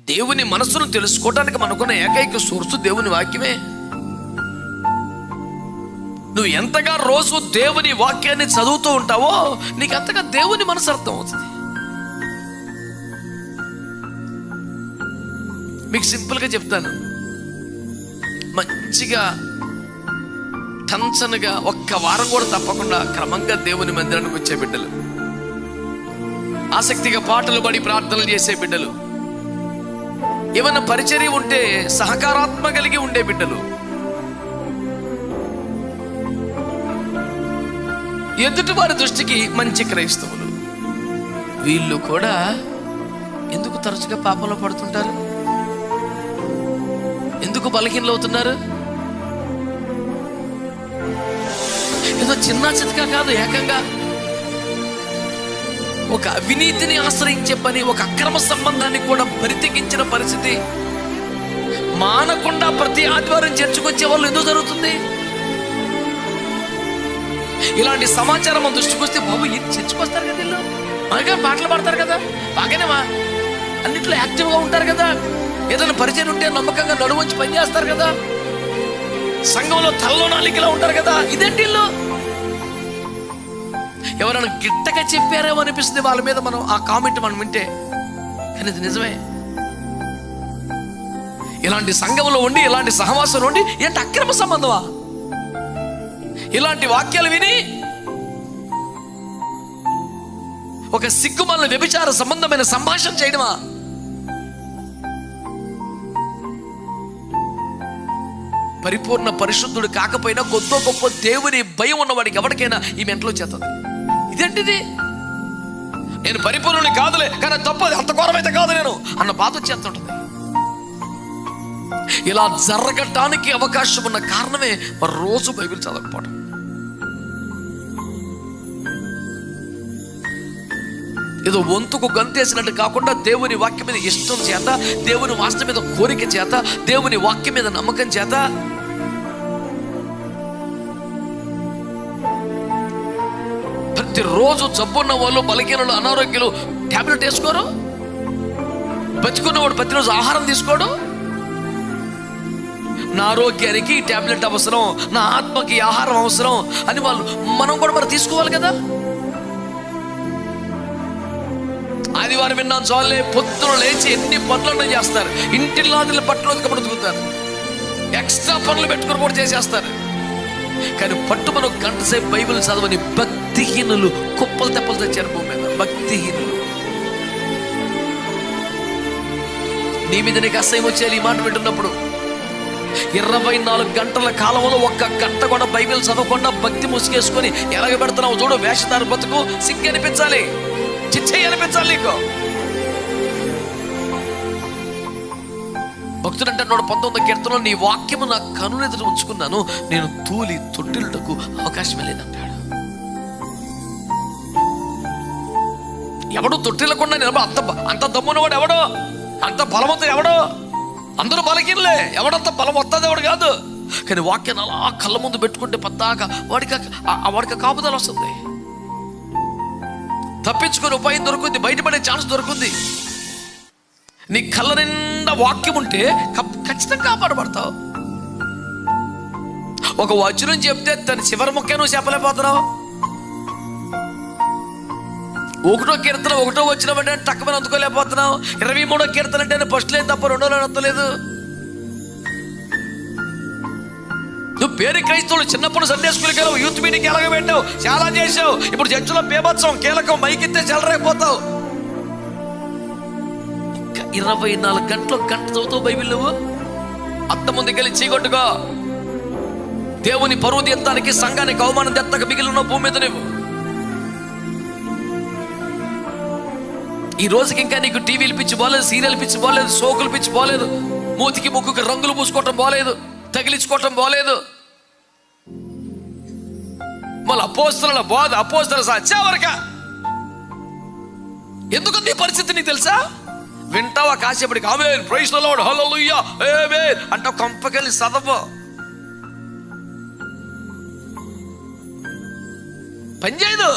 దేవుని మనసును తెలుసుకోవడానికి మనకున్న ఏకైక సోర్సు దేవుని వాక్యమే. నువ్వు ఎంతగా రోజు దేవుని వాక్యాన్ని చదువుతూ ఉంటావో నీకు అంతగా దేవుని మనసు అర్థం అవుతుంది మీకు సింపుల్గా చెప్తాను. మంచిగా టెన్షన్గా ఒక్క వారం కూడా తప్పకుండా క్రమంగా దేవుని మందిరానికి వచ్చే బిడ్డలు. ఆసక్తిగా పాటలు పడి ప్రార్థనలు చేసే బిడ్డలు. ఏమన్నా పరిచర్య ఉంటే సహకారాత్మ కలిగి ఉండే బిడ్డలు. ఎదుటి వారి దృష్టికి మంచి క్రైస్తవులు. వీళ్ళు కూడా ఎందుకు తరచుగా పాపంలో పడుతుంటారు? ఎందుకు బలహీనలు అవుతున్నారు ఏదో చిన్న చితక కాదు ఏకంగా. ఒక అవినీతిని ఆశ్రయించే పని ఒక అక్రమ సంబంధాన్ని కూడా బరితెగించిన పరిస్థితి. మానకుండా ప్రతి ఆదివారం చర్చకొచ్చే వాళ్ళు ఎందుకు జరుగుతుంది? ఇలాంటి సమాచారం మన దృష్టికి వస్తే బాబు ఇది చర్చకొస్తారు కదా వీళ్ళు? బాగా పాటలు పాడతారు కదా? బాగానేవా అన్నిట్లో యాక్టివ్గా ఉంటారు కదా? ఏదైనా పరిచయం ఉంటే నమ్మకంగా నడువంచి పనిచేస్తారు కదా? సంఘంలో తలలో నాలికలా ఉంటారు కదా? ఇదేంటి వీళ్ళు? ఎవరైనా గిట్టగా చెప్పారేమో అనిపిస్తుంది వాళ్ళ మీద మనం ఆ కామెంట్ మనం వింటే. కానీ ఇది నిజమే. ఇలాంటి సంఘంలో ఉండి ఇలాంటి సహవాసంలో ఉండి ఏంటి అక్రమ సంబంధమా? ఇలాంటి వాక్యాలు విని ఒక సిగ్గుమల్ల వ్యభిచార సంబంధమైన సంభాషణ చేయడమా? పరిపూర్ణ పరిశుద్ధుడు కాకపోయినా గొప్ప గొప్ప దేవుని భయం ఉన్నవాడికి ఎవరికైనా ఈ మెంటలో చేస్తుంది ఇదేంటిది? నేను పరిపూర్ణుని కాదులే కానీ తప్పది అంత ఘోరమైతే కాదు నేను అన్న బాధ వచ్చేస్తుంటుంది. ఇలా జరగటానికి అవకాశం ఉన్న కారణమే మరి రోజు బైబిల్ చదవకపోవడం ఏదో వంతుకు గంతేసినట్టు కాకుండా దేవుని వాక్యం మీద ఇష్టం చేత దేవుని వాస్తవం మీద కోరిక చేత దేవుని వాక్యం మీద నమ్మకం చేత రోజు జబ్బున్న వాళ్ళు బలహీనలు అనారోగ్యులు టాబ్లెట్ వేసుకోరు? బతుకున్నవాడు ప్రతిరోజు ఆహారం తీసుకోడు? నా ఆరోగ్యానికి టాబ్లెట్ అవసరం నా ఆత్మకి ఆహారం అవసరం అని వాళ్ళు మనం కూడా మరి తీసుకోవాలి కదా? ఆదివారం విన్నాం చాలే పొద్దున లేచి ఎన్ని పనులను చేస్తారు. ఇంటిల్లాదిల పట్టులో బ్రతుకుతారు ఎక్స్ట్రా పనులు పెట్టుకుని కూడా చేసేస్తారు. కానీ పట్టుమను ఒక గంట సేపు బైబిల్ చదవని భక్తిహీనులు కుప్పలు తెప్పలు తెచ్చారు భూమి మీద. భక్తిహీనులు. నీ మీద నీకు అసహ్యం వచ్చేయాలి ఈ మాట వింటున్నప్పుడు. ఇరవై నాలుగు గంటల కాలంలో ఒక్క గంట కూడా బైబిల్ చదవకుండా భక్తి ముసుగేసుకొని ఎలాగ పెడుతున్నావు? చూడు వేషధార బతుకు సిగ్గు అనిపించాలి. చిచ్చయ్య అనిపించాలి నీకు. భక్తుడు అంటే నూట పంతొమ్మిది కీర్తనలో నీ వాక్యము నా కనులెదుట ఉంచుకున్నాను నేను తూలి తొట్టిల్టకు అవకాశమే లేదంటాడు. ఎవడు తొట్టిల్లకుండా నిలబడు అంత అంత దమ్మునవాడు ఎవడో? అంత బలవంతుడు ఎవడో? అందరూ బలకీనలే ఎవడంత బలం వస్తుంది ఎవడు కాదు. కానీ వాక్యాన్ని అలా కళ్ళ ముందు పెట్టుకుంటే పద్దాక వాడికి వాడికి కాపుదల వస్తుంది. తప్పించుకునే ఉపాయం దొరుకుతుంది బయటపడే ఛాన్స్ దొరుకుతుంది నీ కళ్ళ నిండా వాక్యం ఉంటే ఖచ్చితంగా కాపాడబడతావు. ఒక వచనం చెప్తే తన చివరి ముక్క నువ్వు చెప్పలేకపోతున్నావు. ఒకటో కీర్తన ఒకటో వచ్చిన వెంటనే టక్కమని అందుకోలేకపోతున్నావు. ఇరవై మూడో కీర్తన అంటే ఫస్ట్ లేదు తప్ప రెండో అంతలేదు నువ్వు పేరు క్రైస్తవులు చిన్నప్పుడు సండే స్కూల్కి వెళ్ళావు యూత్ మీటింగ్కి ఎలాగ పెట్టావు చాలా చేసావు ఇప్పుడు జడ్జిలో పేపత్సం కీలకం మైకిస్తే చెలరైపోతావు ఇరవై నాలుగు గంటలు గంట చదువుతావు బైబిల్ నువ్వు? అత్త ముందుకెళ్ళి చీకొట్టుకో. దేవుని పరువు తీర్థానికి సంఘానికి అవమానం తెత్తక మిగిలిన భూమి మీద నువ్వు. ఈ రోజుకి ఇంకా నీకు టీవీలు పిచ్చి పోలేదు సీరియల్ పిచ్చి పోలేదు సోకులు పిచ్చి పోలేదు మూతికి ముక్కుకి రంగులు పూసుకోవటం పోలేదు తగిలించుకోవటం పోలేదు మళ్ళీ అపోస్తుల బోధ అపోస్తుల సచ్చావరక ఎందుకు నీ పరిస్థితి నీకు తెలుసా? వింటావా కాసేపటికి? ఆమె ప్రైస్ లోడ్ హల్లెలూయా ఏమే అంటే కంపకెళ్ళి చదవ పనిచేయదు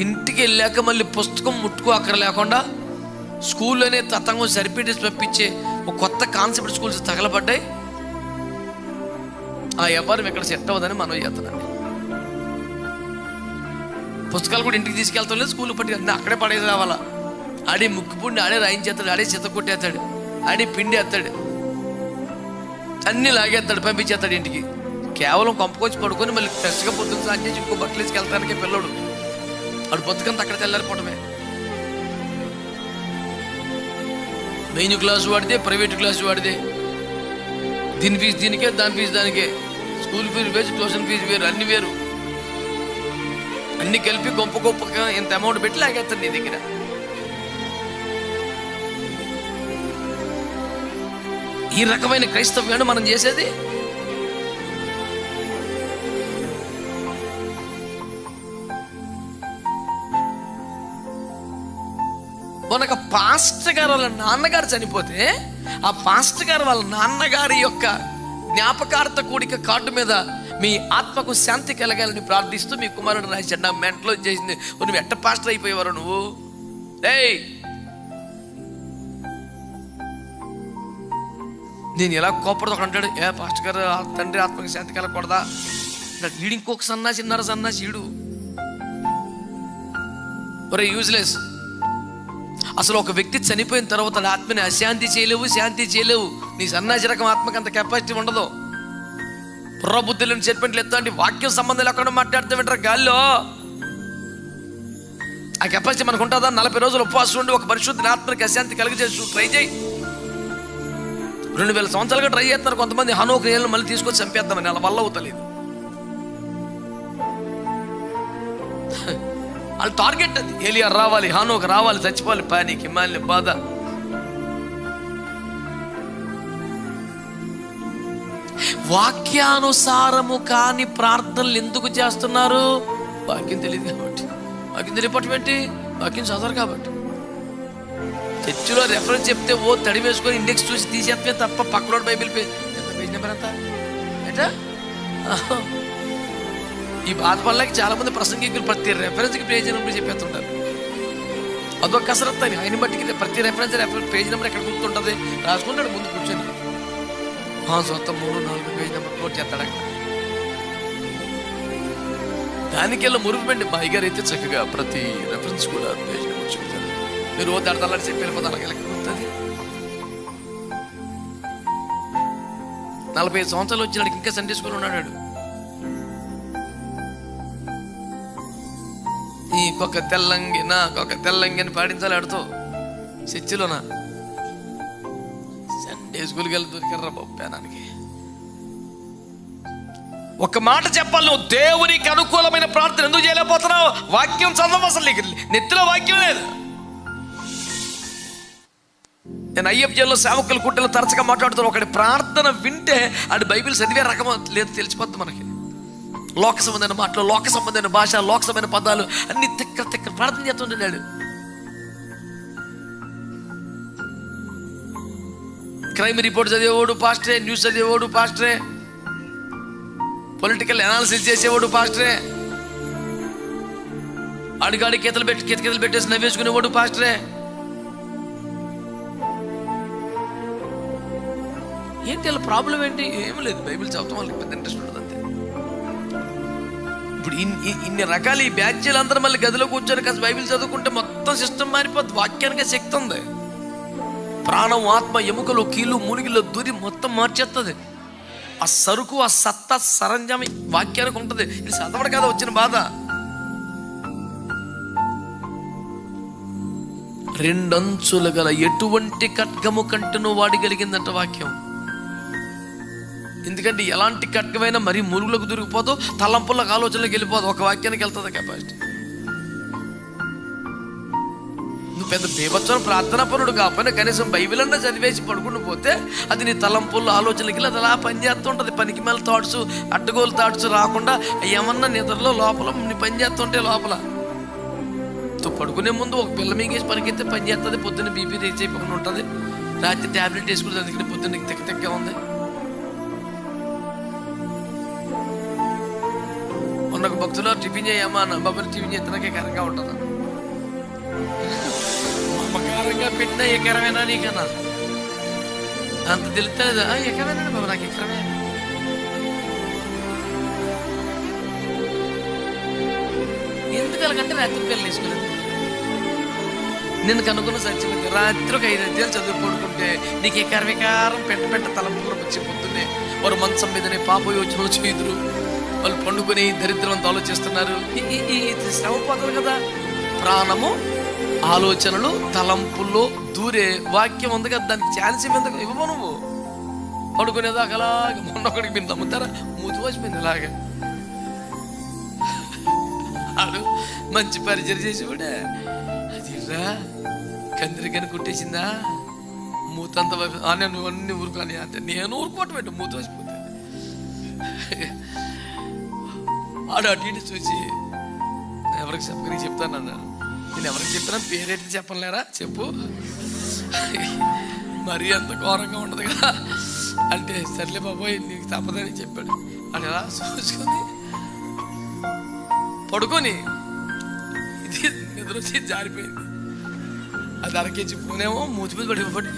ఇంటికి వెళ్ళాక మళ్ళీ పుస్తకం ముట్టుకో అక్కడ లేకుండా స్కూల్లోనే తతంగం సరిపెట్టి పంపించే ఒక కొత్త కాన్సెప్ట్ స్కూల్స్ తగలబడ్డాయి. ఆ ఎవరు ఇక్కడ సెట్ అవ్వదని మనం చేస్తున్నాం పుస్తకాలు కూడా ఇంటికి తీసుకెళ్తాం లేదు స్కూల్ పట్టి అక్కడే పడేసి రావాలా? ఆడే ముక్కుపుండి ఆడే రాయించేస్తాడు ఆడే చెత్త కొట్టేస్తాడు ఆడే పిండి వేస్తాడు. అన్నీ లాగేస్తాడు పంపించేస్తాడు ఇంటికి. కేవలం కొంపకొచ్చి పడుకొని మళ్ళీ ఫ్రెష్గా పొద్దున్న సాధ్యం చేసి ఇంకో బట్టలు వేసుకెళ్తానికే పిల్లడు. వాడు పొద్దుకంత అక్కడ తెల్లారిపోవటమే మెయిన్ క్లాస్ వాడితే ప్రైవేట్ క్లాస్ వాడితే దీని ఫీజు దీనికే దాని ఫీజు దానికే. స్కూల్ ఫీజు వేరు ట్యూషన్ ఫీజు వేరు అన్ని వేరు. అన్ని కలిపి గొప్ప గొప్పగా ఇంత అమౌంట్ పెట్టి లాగేస్తాను నీ దగ్గర. ఈ రకమైన క్రైస్తవ్యాన్ని మనం చేసేది? మనకు పాస్టర్ గారు వాళ్ళ నాన్నగారు చనిపోతే ఆ పాస్టర్ గారు వాళ్ళ నాన్నగారి యొక్క జ్ఞాపకార్థ కూడిక కార్డు మీద మీ ఆత్మకు శాంతి కలగాలని ప్రార్థిస్తూ మీ కుమారుడు రాశాడు నా మెంటలో చేసింది. నువ్వు ఎట్ట పాస్టర్ అయిపోయేవారు నువ్వు? ఏయ్! నేను ఎలా కోపడదు ఒక అంటాడు ఏ పాస్టర్ గారు తండ్రి ఆత్మకి శాంతి కలగకూడదా? అంటాడు. వీడు ఇంకొక సన్నాసి ఉన్నారు సన్నాసి ఒరే యూజ్లెస్ అసలు ఒక వ్యక్తి చనిపోయిన తర్వాత ఆత్మని అశాంతి చేయలేవు శాంతి చేయలేవు. నీ సన్నాసి రకం ఆత్మకి అంత కెపాసిటీ ఉండదు. బుద్ధులను చెప్పినట్లు ఎత్తండి వాక్యం సంబంధం లేకుండా మాట్లాడితే వింటారు గాల్లో? ఆ కెపాసిటీ మనకు ఉంటుందా? నలభై రోజులు ఉపవాసం ఉండి ఒక పరిశుద్ధి ఆత్మకి అశాంతి కలిగజేసి ట్రై చేయి. రెండు వేల సంవత్సరాలుగా ట్రై చేస్తున్నారు కొంతమంది. హనో క్రియలను మళ్ళీ తీసుకొచ్చి చంపేద్దామని. అలా వల్ల అవుతలేదు. వాళ్ళ టార్గెట్ అది. ఏలియా రావాలి హానోక రావాలి చచ్చిపోవాలి. పానీకి మళ్ళీ బాధ. వాక్యానుసారము కాని ప్రార్థనలు ఎందుకు చేస్తున్నారు? వాక్యం తెలియదు కాబట్టి. వాక్యం తెలియపటం ఏంటి? వాక్యం చదవరు కాబట్టి. చర్చిలో రెఫరెన్స్ చెప్తే ఓ తడి వేసుకొని ఇండెక్స్ చూసి తీసేస్తే తప్ప పక్కలో బైబిల్ పేజ్ ఎంత పేజ్ నెంబర్ ఎంత? ఏంటా? ఈ బాధ వల్లకి చాలా మంది ప్రసంగికులు ప్రతి రెఫరెన్స్కి పేజ్ నెంబర్ చెప్పేస్తుంటారు. అదొక కసరత్తు అని ఆయన బట్టి ప్రతి రెఫరెన్స్ రెఫరెన్స్ పేజ్ నెంబర్ ఎక్కడ గుర్తుంటుంది? రాసుకుంటాడు ముందు కూర్చొని. మా సొంత మూడు నాలుగు పేజ్ నెంబర్ నోట్ చేస్తాడు అక్కడ. దానికెళ్ళ మురుగుపెండి మా అయ్యగారు అయితే చక్కగా ప్రతి రెఫరెన్స్ కూడా పేజ్ నెంబర్ చెప్తారు. మీరు ఓ చెప్పి వెళ్ళిపోతే అలాగే లెక్క నలభై ఐదు సంవత్సరాలు వచ్చినాడు ఇంకా సండే స్కూల్ ఉన్నాడు ఈ నీకొక తెల్లంగి నాకొక తెల్లంగి అని పాడించాలి ఆడుతూ. చర్చిలోనా స్కూల్కి వెళ్ళి దొరికారా బాబు పేనానికి ఒక మాట చెప్పాలి నువ్వు దేవునికి అనుకూలమైన ప్రార్థన ఎందుకు చేయలేకపోతున్నావు? వాక్యం చదవం అసలు నీకు. నెత్తిలో వాక్యం లేదు. నేను ఐఎఫ్జేలో సేవకుల కుట్టలు తరచుగా మాట్లాడుతాను ఒకటి ప్రార్థన వింటే అది బైబిల్ చదివే రకం లేదు తెలిసిపోద్ది మనకి. లోక సంబంధమైన మాటలు లోక సంబంధమైన భాష లోక సంబంధమైన పదాలు అన్ని తిక్క తిక్క ప్రార్థన చేస్తుంటున్నాడు క్రైమ్ రిపోర్ట్ చదివేవాడు పాస్టరే. న్యూస్ చదివేవాడు పాస్టరే. పొలిటికల్ అనాలిసిస్ చేసేవాడు పాస్టరే. అడిగాడి కేతలు పెట్టి కితకితలు పెట్టేసి నవ్వేసుకునేవాడు పాస్టరే. ఏంటి వాళ్ళ ప్రాబ్లం ఏంటి? ఏం లేదు బైబిల్ చదవటం వాళ్ళకి పెద్ద ఇంట్రెస్ట్ ఉండదు అంతే. ఇప్పుడు ఇన్- ఇన్ని రకాల ఈ బ్యాచ్లు అందరూ మళ్ళీ గదిలో కూర్చొని కాస్త బైబిల్ చదువుకుంటే మొత్తం సిస్టమ్ మారిపోద్ది వాక్యానికి శక్తి ఉంది. ప్రాణం ఆత్మ ఎముకలు కీళ్ళు మునిగిలో దూరి మొత్తం మార్చేస్తుంది ఆ సరుకు ఆ సత్తా సరంజామి వాక్యానికి ఉంటుంది. ఇది చదవడం కదా వచ్చిన బాధ. రెండంచులు గల ఎటువంటి ఖడ్గము కంటను వాడగలిగిందంట వాక్యం. ఎందుకంటే ఎలాంటి ఖడ్గమైనా మరీ మురుగులకు దొరికిపోదు తలంపులకు ఆలోచనలకు వెళ్ళిపోదు. ఒక వాక్యానికి వెళ్తుంది కెపాసిటీ. పెద్ద బీభత్సన ప్రార్థనా పరుడు కాకపోయినా కనీసం బైబిల్ అన్నా చదివేసి పడుకుని పోతే అది నీ తలంపుల్లో ఆలోచనలకి అది అలా పనిచేస్తుంటుంది పనికి మేల థాట్స్ అడ్డగోలు థాట్స్ రాకుండా ఏమన్నా నిద్రలో లోపల నీ పని చేస్తుంటే లోపల. తో పడుకునే ముందు ఒక పిల్ల మీకేసి పనికెత్తే పని చేస్తుంది. పొద్దున్న బీపీ రీచ్ అయిపోకుండా ఉంటుంది. రాత్రి ట్యాబ్లెట్ వేసుకుంటుంది అందుకని పొద్దున్న తిక్క తిక్క ఉంది. మొన్న భక్తులు టిఫిన్ చేయమ్మా అన్న బాబు టిఫిన్ చేస్తున్నాకే కరంగా ఉంటుంది. మమకారంగా పెట్టిన ఎకరమేనా నీకన్నా అంత తెలుస్తలేదు ఎకరమేనా బాబు నాకు ఎకరమే ఎందుకలకంటే రాత్రి పిల్లలు వేసుకునేది నిన్ను కనుక్కున్న సత్యం రాత్రి ఒక ఐదు అధ్యాయులు చదువు పడుకుంటే నీకు ఈ కర్వికారం పెట్ట పెట్ట తలంపులు వచ్చి పొద్దున్నే వారు మంచం మీదనే పాప యోచనలు చేయుదురు వాళ్ళు పండుకొని దరిద్రం ఆలోచిస్తున్నారు ఈ- ఈ- శ్రమ పోతుంది కదా ప్రాణము ఆలోచనలు తలంపుల్లో దూరే వాక్యం ఉంది కదా దానికి ఛాన్స్ ఇవ్వందుకు ఇవ్వము నువ్వు? పడుకునేదాకా అలాగే మొన్న ఒకడికి మీరు నమ్ముతారా? మూతి వచ్చిపోయింది అలాగే ఆడు మంచి పరిచయం చేసేవాడే. అదిరా కందిరికని కుట్టేసిందా? మూతంత వైపు- ఆ, నేను అన్ని ఊరుకొని అంటే నేను ఊరుకోవటం పెట్టు మూత వచ్చిపోతే ఆడు అటు ఇటు చూసి ఎవరికి చెప్పకని చెప్తాను అన్నాడు. నేను ఎవరికి చెప్పినా పేరేంటి చెప్పలేరా? చెప్పు. మరీ అంత ఘోరంగా ఉండదు కదా. అంటే సర్లే బాబోయ్ నీకు తప్పదని చెప్పాడు. అని ఎలా చూసుకొని పడుకొని. ఇది నిద్ర వచ్చి జారిపోయింది. అది అరకేసి పోనేమో మూతి మీద పడిపోయి పడి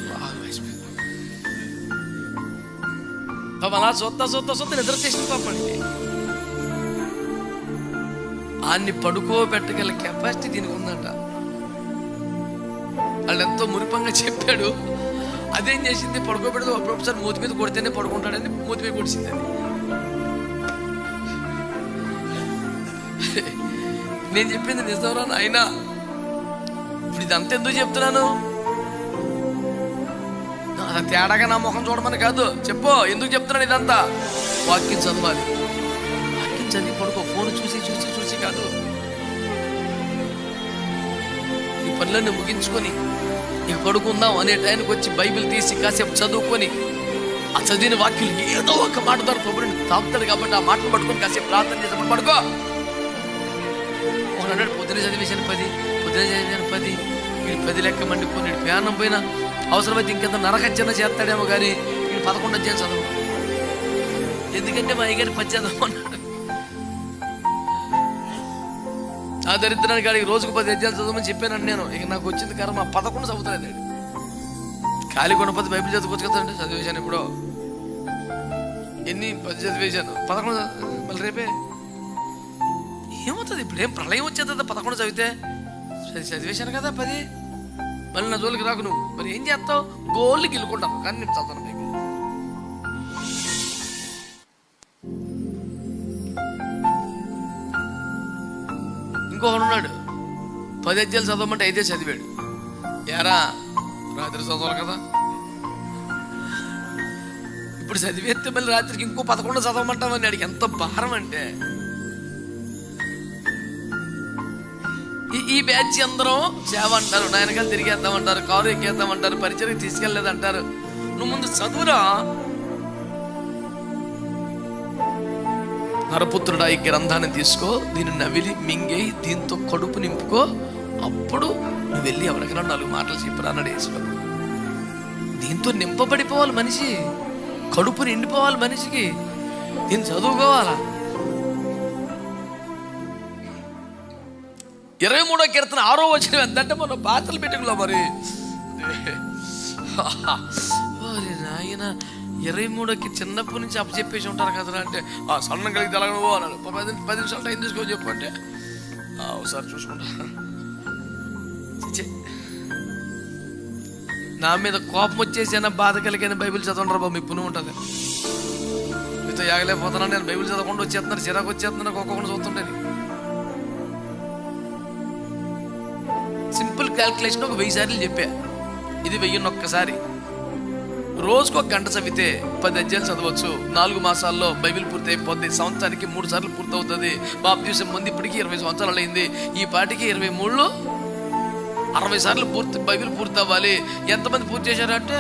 పాపం అలా సొత్త సొత్త సొత్త నిద్ర చేసిన పాపండి అన్ని పడుకోబెట్టగల కెపాసిటీ దీనికి ఉందంట. వాళ్ళు ఎంతో మురిపంగా చెప్పాడు. అదేం చేసింది? పడుకోబెడదు ఒకసారి మూతి మీద కొడితేనే పడుకుంటాడని మూతి మీద కొడిచింది నేను చెప్పింది నిజంరా అయినా ఇప్పుడు ఇదంతా ఎందుకు చెప్తున్నాను? తేడాగా నా ముఖం చూడమని కాదు. చెప్పు ఎందుకు చెప్తున్నాను ఇదంతా? వాక్యం చదవాలి. వాక్యం చదివి చూసి చూసి చూసి కాదు. ఈ పనులన్నీ ముగించుకొని ఇక పడుకుందాం అనే టైంకి వచ్చి బైబిల్ తీసి కాసేపు చదువుకొని ఆ చదివిన వాక్యం ఏదో ఒక మాట ద్వారా ప్రభుని తాగుతాడు కాబట్టి ఆ మాటలు పట్టుకొని కాసేపు ప్రార్థన చేసినప్పుడు పడుకో. ఒకడు అన్నాడు పొద్దున చదివేశాను పది పొద్దున చదివాను పది వీడు పది లెక్క మండి వీడు ప్రయాణం పోయినా అవసరమైతే ఇంకెంత నరకచ్చన చేస్తాడేమో కానీ వీడు పదకొండు అధ్యాయం చదువు. ఎందుకంటే మా అయ్యగారి పది ఆ దరిద్రానికి కాడికి రోజుకు పది అధ్యాయాలు చదవమని చెప్పాను నేను. ఇక నాకు వచ్చింది కర్మ. పదకొండు చదువుతాడు ఖాళీ కొనపతి బైబిల్ చదువుకోవచ్చు కదండి చదివేశాను ఇప్పుడు. ఎన్ని పది చదివేశాను? పదకొండు మళ్ళీ రేపే? ఏమవుతుంది? ఇప్పుడు ఏం ప్రళయం వచ్చేది పదకొండు చదివితే? చది- చదివేశాను కదా పది. మళ్ళీ నా జోలికి రాకు నువ్వు. మరి ఏం చేస్తావు? గోల్ని గెలుకుంటావు కానీ నేను చదవను ఇంకొకడు ఉన్నాడు పది అధ్యాయులు చదవమంటే ఐదే చదివాడు. ఎరా రాత్రి చదవాలి కదా? ఇప్పుడు చదివేస్తే మళ్ళీ రాత్రికి ఇంకో పదకొండు చదవమంటామని అడిగి ఎంత భారం అంటే. ఈ- ఈ బ్యాచ్ అందరం సేవ అంటారు నాయనకాలు తిరిగేద్దామంటారు కారు ఎక్కేద్దామంటారు పరిచయం తీసుకెళ్ళేదంటారు నువ్వు ముందు చదువురా. నరపుత్రుడా ఈ గ్రంథాన్ని తీసుకో దీన్ని నవిలి మింగేయి దీంతో కడుపు నింపుకో. అప్పుడు నువ్వు వెళ్ళి ఎవరికైనా నాలుగు మాటలు చెప్పరా అన్నాడు యేసుప్రభు దీంతో నింపబడిపోవాలి మనిషి. కడుపు నిండిపోవాలి మనిషికి. దీన్ని చదువుకోవాలా? ఇరవై మూడో కీర్తన ఆరో వచ్చిన ఎంతంటే మనం పాత్రలు పెట్టుకులా మరి. నాయన ఇరవై మూడోకి చిన్నప్పటి నుంచి అప్పచెప్పేసి ఉంటారు కదరా అంటే ఆ సన్నం కలిగి తెలగ నువ్వు అన్నాడు. పది పది నిమిషాలు టైం తీసుకొని చెప్పు అంటే ఒకసారి చూసుకుంటా. నా మీద కోపం వచ్చేసి బాధ కలిగిన బైబిల్ చదవండి బాబు మీ పుణ్యం ఉంటుంది. మీతో యాగలేకపోతున్నా నేను బైబిల్ చదవకుండా వచ్చేస్తున్నాను చిరాకు వచ్చేస్తున్నాను ఒక్కొక్కటి చూస్తుండేది సింపుల్ క్యాల్కులేషన్ ఒక వెయ్యి సార్లు చెప్పా. ఇది వెయ్యిన్ని ఒక్కసారి రోజుకు ఒక గంట చదివితే పది అధ్యాయులు చదవచ్చు. నాలుగు మాసాల్లో బైబిల్ పూర్తి అయిపోద్ది. సంవత్సరానికి మూడు సార్లు పూర్తవుతుంది. బాప్తీసం ముందు ఇప్పటికీ ఇరవై సంవత్సరాలు అయింది. ఈ పాటికి ఇరవై మూడులో అరవై సార్లు పూర్తి బైబిల్ పూర్తి అవ్వాలి ఎంతమంది పూర్తి చేశారంటే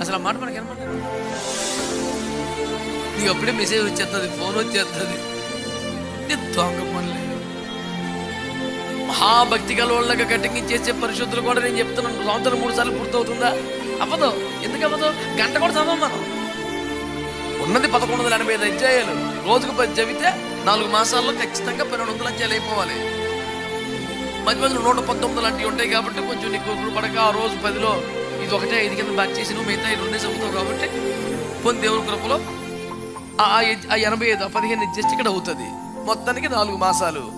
అసలు ఆ మాట మనకి ఏమన్నా నీకు అప్పుడే మెసేజ్ వచ్చేస్తుంది ఫోన్ వచ్చేస్తుంది దొంగ పనులే. మహాభక్తి గల వాళ్ళగా కటింగ్ పరిశుద్ధులు కూడా నేను చెప్తున్నాను. సంవత్సరం మూడు సార్లు పూర్తవుతుందా? అవ్వదు. ఎందుకు అవ్వదు గంట కూడా చదవం మనం. ఉన్నది పదకొండు వందల ఎనభై ఐదు అధ్యాయాలు. రోజుకు పది చదివితే నాలుగు మాసాల్లో ఖచ్చితంగా పన్నెండు వందల అధ్యాయాలు అయిపోవాలి. మధ్య మధ్యలో నూట పంతొమ్మిది లాంటివి ఉంటాయి కాబట్టి కొంచెం నీకు పడక ఆ రోజు పదిలో ఇది ఒకటే ఐదు కింద బ్యాక్ చేసి నువ్వు మిగతా రెండే చదువుతావు కాబట్టి పొంది దేవుని కృపలో ఆ ఆ ఎనభై ఐదు ఆ పదిహేను జస్ట్ ఇక్కడ అవుతుంది. మొత్తానికి నాలుగు మాసాలు.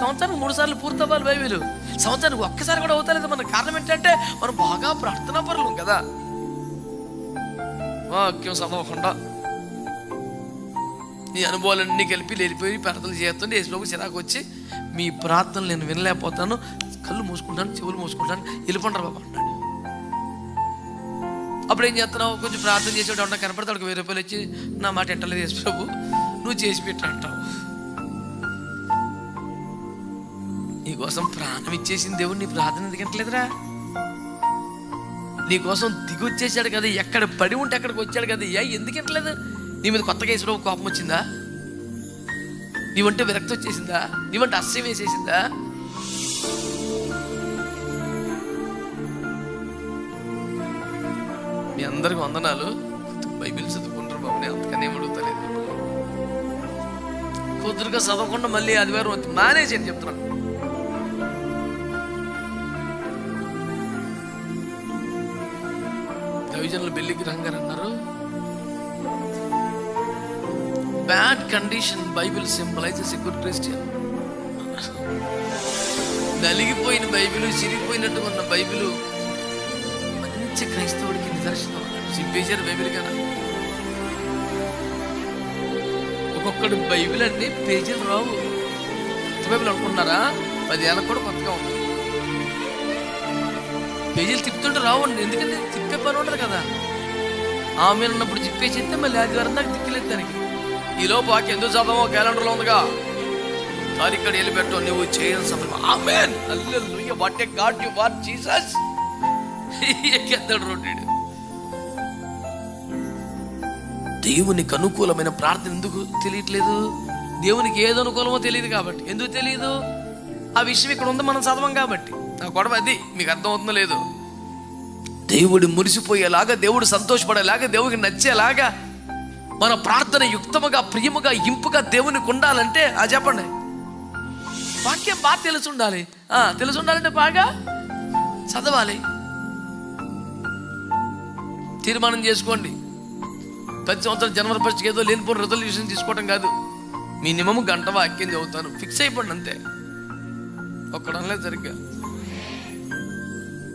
సంవత్సరానికి మూడు సార్లు పూర్తవ్వాలి బైబిల్. సంవత్సరానికి ఒక్కసారి కూడా అవుతలేదు. మన కారణం ఏంటంటే మనం బాగా ప్రార్థనా పరులం కదా. వాక్యం చదవకుండా నీ అనుభవాలన్నీ కలిపి లేనిపోయి ప్రార్థనలు చేస్తుంటే యేసులోకి చిరాకు వచ్చి మీ ప్రార్థనలు నేను వినలేకపోతాను. కళ్ళు మూసుకుంటాను చెవులు మూసుకుంటాను. వెళ్ళిపోంటారు బాబా అన్నాడు అప్పుడు ఏం చేస్తున్నావు? కొంచెం ప్రార్థన చేసేవాడు ఉన్నా కనపడతాడు? ఒక వెయ్యి రూపాయలు వచ్చి నా మాట ఎంటలేదు యేసు ప్రభు నువ్వు చేసి పెట్టంటావు నీకోసం ప్రాణం ఇచ్చేసిన దేవుడు. నీ ప్రార్థన ఎందుకంటలేదురా నీకోసం దిగి వచ్చేసాడు కదా ఎక్కడ పడి ఉంటే అక్కడికి వచ్చాడు కదా ఏ ఎందుకంటలేదు నీ మీద కొత్తగా వేసిన కోపం వచ్చిందా? నీవంటే విరక్తి వచ్చేసిందా? నీవంటే అస్యం వేసేసిందా? మీ అందరికి వందనాలు. బైబిల్ చదువుకుంటారు బాబు నేను అంతకనే అడుగుతలేదు. కుదురుగా చదవకుండా మళ్ళీ ఆదివారం వచ్చి అని చెప్తున్నాను. దైవజనులు బెల్లి గ్రహం అన్నారు bad condition Bible symbolises good Christian నలిగిపోయిన బైబిల్ చిరిగిపోయినట్టు ఉన్న బైబిల్ మంచి క్రైస్తవుడికి నిదర్శనం. సింపేజర్ బైబిల్ కదా. ఒక్కొక్కటి బైబిల్ అండి పేజీలు రావు. కొత్త బైబిల్ అనుకున్నారా పదేళ్ళకు కూడా కొత్తగా ఉంది. పేజీలు తిప్పుతుంటే రావండి. ఎందుకంటే తిప్పే పని ఉండదు కదా. ఆమె ఉన్నప్పుడు తిప్పేసి మళ్ళీ ఆదివారం దాకా తిక్కలేదు దానికి. ఈలోపు ఆకి ఎందుకు చదవమో క్యాలెండర్లో ఉందిగా. కానీ ఇక్కడ వెళ్ళి పెట్టు నువ్వు చేయని సమయం ఆమె hallelujah! What a God you what Jesus! ఎక్కేస్తాడు road దేవునికి అనుకూలమైన ప్రార్థన ఎందుకు తెలియట్లేదు? దేవునికి ఏది అనుకూలమో తెలియదు కాబట్టి. ఎందుకు తెలియదు? ఆ విషయం ఇక్కడ ఉంది మనం చదవం కాబట్టి. నా గొడవ అది. మీకు అర్థం అవుతుందో లేదు. దేవుడు మురిసిపోయేలాగా దేవుడు సంతోషపడేలాగా దేవుడికి నచ్చేలాగా మన ప్రార్థన యుక్తముగా ప్రియముగా ఇంపుగా దేవునికి ఉండాలంటే ఆ చెప్పండి. వాక్యం బాగా తెలిసి ఉండాలి. ఆ, తెలిసి ఉండాలంటే బాగా చదవాలి. తీర్మానం చేసుకోండి. ప్రతి సంవత్సరం జనవరి ఫస్ట్కి ఏదో లేనిపోయిన రెజల్యూషన్ తీసుకోవడం కాదు. మినిమం గంట వాక్యం చదువుతాను. ఫిక్స్ అయిపోండి అంతే. ఒక్కడంలే సరిగ్గా.